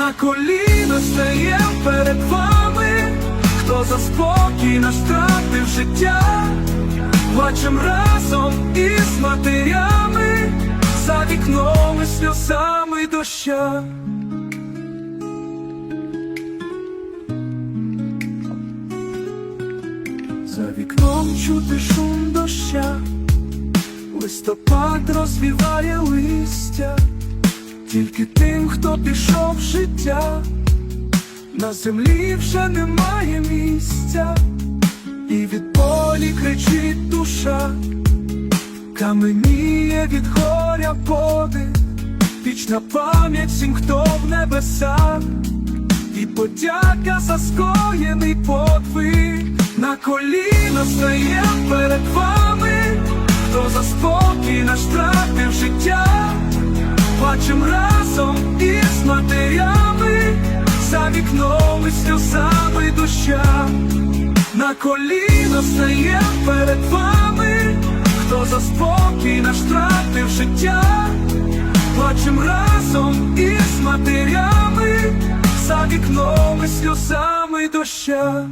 на коліна стаєм перед вами, хто за спокій наш втратив життя, плачем разом із матерями, за вікном і сльозами доща. За вікном чути шум доща, листопад розвіває листя, тільки тим, хто пішов життя, на землі вже немає місця, і від болі кричить душа, каменіє від горя подих, вічна пам'ять всім, хто в небесах, і подяка за скоєний подвиг, на коліна стає перед вами, хто за спокій наш втратив життя, плачем разом із матерями, за вікном і сльозами доща, на коліна стає перед вами, хто за спокій наш втратив життя, плачем разом із матерями, за вікном і сльозами доща.